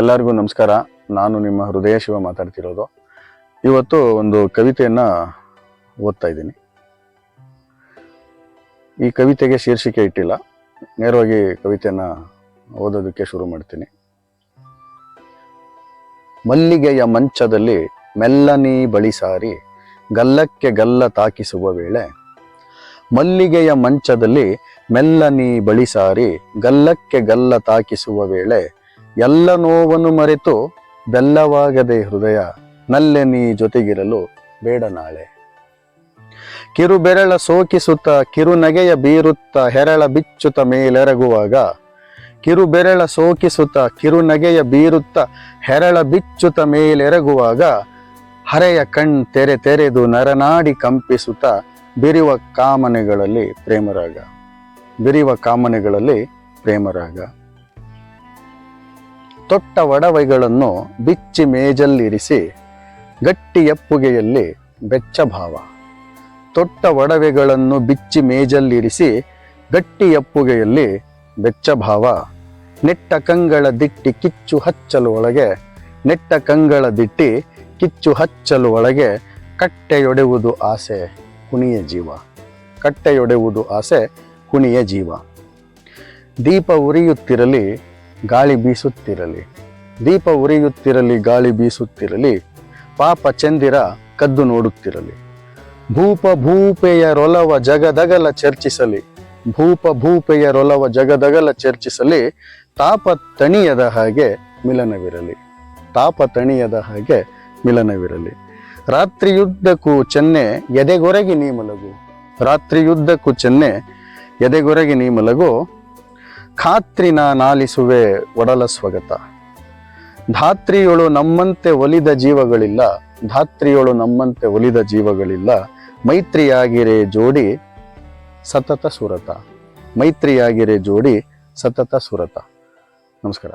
ಎಲ್ಲರಿಗೂ ನಮಸ್ಕಾರ. ನಾನು ನಿಮ್ಮ ಹೃದಯ ಶಿವ ಮಾತಾಡ್ತಿರೋದು. ಇವತ್ತು ಒಂದು ಕವಿತೆಯನ್ನ ಓದ್ತಾ ಇದ್ದೀನಿ. ಈ ಕವಿತೆಗೆ ಶೀರ್ಷಿಕೆ ಇಟ್ಟಿಲ್ಲ. ನೇರವಾಗಿ ಕವಿತೆಯನ್ನ ಓದೋದಕ್ಕೆ ಶುರು ಮಾಡ್ತೀನಿ. ಮಲ್ಲಿಗೆಯ ಮಂಚದಲ್ಲಿ ಮೆಲ್ಲನಿ ಬಳಿ ಸಾರಿ, ಗಲ್ಲಕ್ಕೆ ಗಲ್ಲ ತಾಕಿಸುವ ವೇಳೆ, ಮಲ್ಲಿಗೆಯ ಮಂಚದಲ್ಲಿ ಮೆಲ್ಲನಿ ಬಳಿ ಸಾರಿ, ಗಲ್ಲಕ್ಕೆ ಗಲ್ಲ ತಾಕಿಸುವ ವೇಳೆ ಎಲ್ಲ ನೋವನ್ನು ಮರೆತು ಬೆಲ್ಲವಾಗದೆ ಹೃದಯ, ನಲ್ಲೆ ನೀ ಜೊತೆಗಿರಲು ಬೇಡ ನಾಳೆ. ಕಿರು ಬೆರಳ ಸೋಕಿಸುತ್ತ ಕಿರುನಗೆಯ ಬೀರುತ್ತ ಹೆರಳ ಬಿಚ್ಚುತ್ತ ಮೇಲೆರಗುವಾಗ ಕಿರು ಬೆರಳ ಸೋಕಿಸುತ್ತ ಕಿರುನಗೆಯ ಬೀರುತ್ತ ಹೆರಳ ಬಿಚ್ಚುತ್ತ ಮೇಲೆರಗುವಾಗ, ಹರೆಯ ಕಣ್ ತೆರೆ ತೆರೆದು ನರನಾಡಿ ಕಂಪಿಸುತ್ತ ಬಿರಿವ ಕಾಮನೆಗಳಲ್ಲಿ ಪ್ರೇಮರಾಗ. ಬಿರಿವ ಕಾಮನೆಗಳಲ್ಲಿ ಪ್ರೇಮರಾಗ. ತೊಟ್ಟ ಒಡವೆಗಳನ್ನು ಬಿಚ್ಚಿ ಮೇಜಲ್ಲಿರಿಸಿ ಗಟ್ಟಿ ಎಪ್ಪುಗೆಯಲ್ಲಿ ಬೆಚ್ಚ ಭಾವ. ತೊಟ್ಟ ಒಡವೆಗಳನ್ನು ಬಿಚ್ಚಿ ಮೇಜಲ್ಲಿರಿಸಿ ಗಟ್ಟಿ ಎಪ್ಪುಗೆಯಲ್ಲಿ ಬೆಚ್ಚ ಭಾವ. ನೆಟ್ಟ ಕಂಗಳ ದಿಟ್ಟಿ ಕಿಚ್ಚು ಹಚ್ಚಲು ಒಳಗೆ, ನೆಟ್ಟ ಕಂಗಳ ದಿಟ್ಟಿ ಕಿಚ್ಚು ಹಚ್ಚಲು ಒಳಗೆ ಕಟ್ಟೆಯೊಡೆಯುವುದು ಆಸೆ, ಕುಣಿಯ ಜೀವ. ಕಟ್ಟೆಯೊಡೆಯುವುದು ಆಸೆ, ಕುಣಿಯ ಜೀವ. ದೀಪ ಉರಿಯುತ್ತಿರಲಿ ಗಾಳಿ ಬೀಸುತ್ತಿರಲಿ, ದೀಪ ಉರಿಯುತ್ತಿರಲಿ, ಗಾಳಿ ಬೀಸುತ್ತಿರಲಿ, ಪಾಪ ಚಂದಿರ ಕದ್ದು ನೋಡುತ್ತಿರಲಿ. ಭೂಪ ಭೂಪೆಯರೊಲವ ಜಗದಗಲ ಚರ್ಚಿಸಲಿ, ಭೂಪ ಭೂಪೆಯರೊಲವ ಜಗದಗಲ ಚರ್ಚಿಸಲಿ, ತಾಪ ತಣಿಯದ ಹಾಗೆ ಮಿಲನವಿರಲಿ, ತಾಪ ತಣಿಯದ ಹಾಗೆ ಮಿಲನವಿರಲಿ. ರಾತ್ರಿಯುದ್ದಕ್ಕೂ ಚೆನ್ನೆ ಎದೆಗೊರಗಿ ನೀ ಮಲಗು, ರಾತ್ರಿಯುದ್ದಕ್ಕೂ ಚೆನ್ನೆ ಎದೆಗೊರಗಿ ನೀ ಮಲಗು ಖಾತ್ರಿನ ನಾಲಿಸುವೆ ಒಡಲ ಸ್ವಗತ. ಧಾತ್ರಿಯೊಳು ನಮ್ಮಂತೆ ಒಲಿದ ಜೀವಗಳಿಲ್ಲ, ಧಾತ್ರಿಯೊಳು ನಮ್ಮಂತೆ ಒಲಿದ ಜೀವಗಳಿಲ್ಲ, ಮೈತ್ರಿಯಾಗಿರೆ ಜೋಡಿ ಸತತ ಸುರತ. ಮೈತ್ರಿಯಾಗಿರೆ ಜೋಡಿ ಸತತ ಸುರತ. ನಮಸ್ಕಾರ.